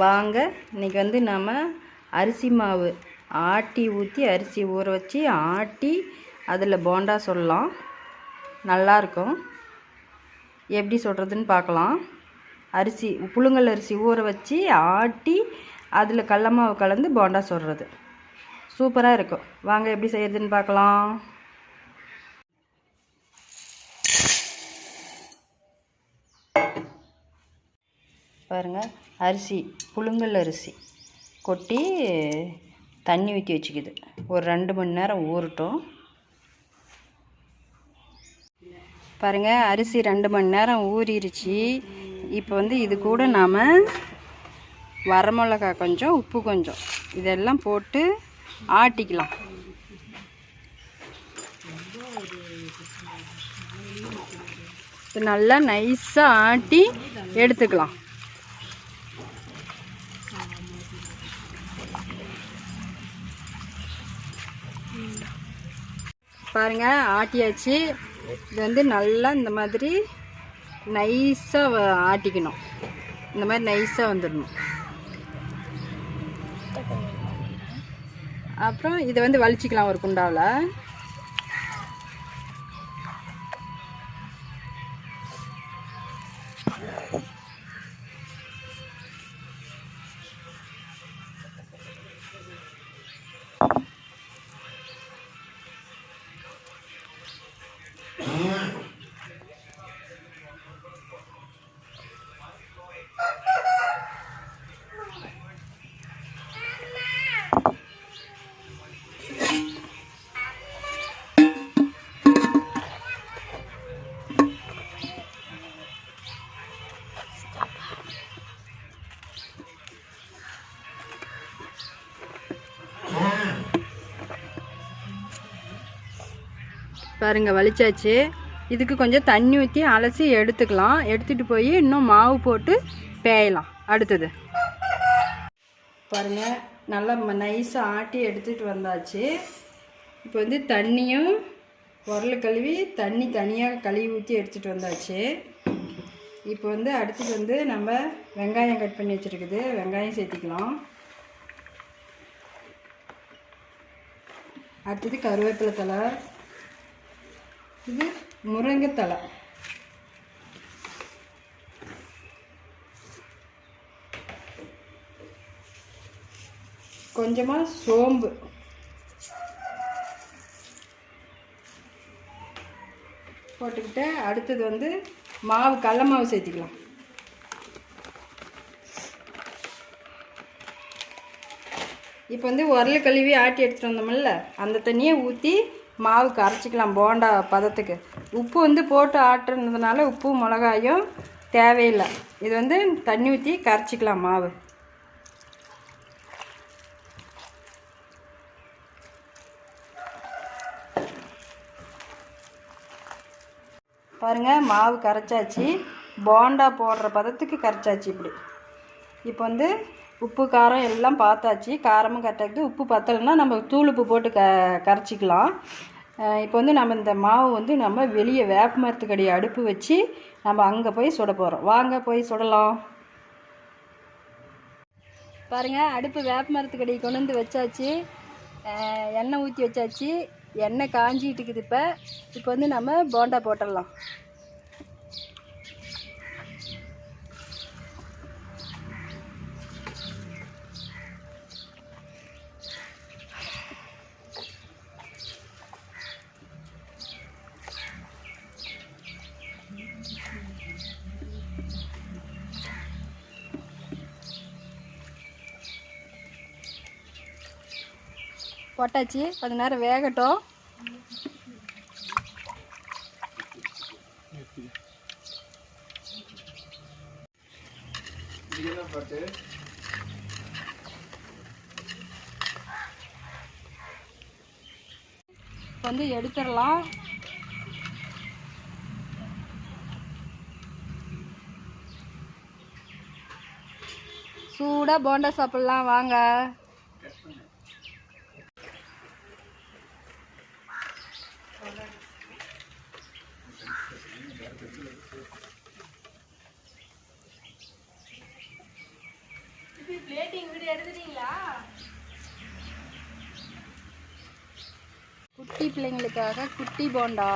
வாங்க இன்னைக்கு வந்து நம்ம அரிசி மாவு ஆட்டி ஊற்றி அரிசி ஊற வச்சு ஆட்டி அதில் போண்டா சொல்லலாம். நல்லாயிருக்கும் எப்படி சொல்கிறதுன்னு பார்க்கலாம். அரிசி புழுங்கல் அரிசி ஊற வச்சு ஆட்டி அதில் கடல மாவு கலந்து போண்டா சொல்கிறது சூப்பராக இருக்கும். வாங்க எப்படி செய்கிறதுன்னு பார்க்கலாம். பாருங்கள் அரிசி புழுங்கல் அரிசி கொட்டி தண்ணி ஊற்றி வச்சுக்கிது. ஒரு ரெண்டு மணி நேரம் ஊறட்டும். பாருங்கள் அரிசி ரெண்டு மணி நேரம் ஊறிடுச்சு இப்போ வந்து இது கூட நாம் வரமிளகா கொஞ்சம் உப்பு கொஞ்சம். இதெல்லாம் போட்டு ஆட்டிக்கலாம். இது நல்லா நைஸாக ஆட்டி எடுத்துக்கலாம். பாருங்க ஆட்டியாச்சு. இது வந்து நல்லா இந்த மாதிரி நைஸாக ஆட்டிக்கணும். இந்த மாதிரி நைஸாக வந்துடணும். அப்புறம் இதை வந்து வலிச்சிக்கலாம் ஒரு குண்டாவில். Oh. பாருங்கள் வலிச்சாச்சு. இதுக்கு கொஞ்சம் தண்ணி ஊற்றி அலசி எடுத்துக்கலாம். எடுத்துகிட்டு போய் இன்னும் மாவு போட்டு பேயலாம். அடுத்தது. பாருங்கள் நல்லா நைஸாக ஆட்டி எடுத்துகிட்டு வந்தாச்சு. இப்போ வந்து தண்ணியும் உரல் கழுவி தண்ணி தனியாக கழுவி ஊற்றி எடுத்துகிட்டு வந்தாச்சு. இப்போ வந்து அடுத்தது வந்து நம்ம வெங்காயம் கட் பண்ணி வச்சுருக்குது. வெங்காயம் சேர்த்திக்கலாம். அடுத்தது கருவேப்பிலை தலை இது முருங்கைத்தலை கொஞ்சமாக சோம்பு. போட்டுக்கிட்டு அடுத்தது வந்து மாவு கடல மாவு சேர்த்திக்கலாம். இப்போ வந்து உரல் கழுவி ஆட்டி எடுத்துகிட்டு வந்தோம்ல அந்த தண்ணியை ஊற்றி மாவு கரைச்சிக்கலாம் போண்டா பதத்துக்கு. உப்பு வந்து போட்டு ஆட்டுறதுனால உப்பு மிளகாயும் தேவையில்லை. இது வந்து தண்ணி ஊற்றி கரைச்சிக்கலாம் மாவு. பாருங்கள் மாவு கரைச்சாச்சு. போண்டா போடுற பதத்துக்கு கரைச்சாச்சு இப்படி. இப்போ வந்து உப்பு காரம் எல்லாம் பார்த்தாச்சு. காரமும் கரெக்டாக உப்பு பத்தலைன்னா நம்ம தூளுப்பு போட்டு க கரைச்சிக்கலாம். இப்போ வந்து நம்ம இந்த மாவு வந்து நம்ம வெளியே வேப்ப மரத்துக்கடி அடுப்பு வச்சு நம்ம அங்கே போய் சுட போகிறோம் வாங்க போய் சுடலாம். பாருங்கள் அடுப்பு வேப்ப மரத்துக்கடி கொண்டு வந்து வச்சாச்சு. எண்ணெய் ஊற்றி வச்சாச்சு. எண்ணெய் காஞ்சிட்டு இருக்குது இப்போ. இப்போ வந்து நம்ம போண்டா போட்டுடலாம். போட்டாச்சு. கொஞ்ச நேரம் வேகட்டும். வந்து எடுத்துடலாம். சூடாக போண்டா சாப்பிட்லாம். வாங்க. குட்டி பிள்ளைங்களுக்காக குட்டி போண்டா.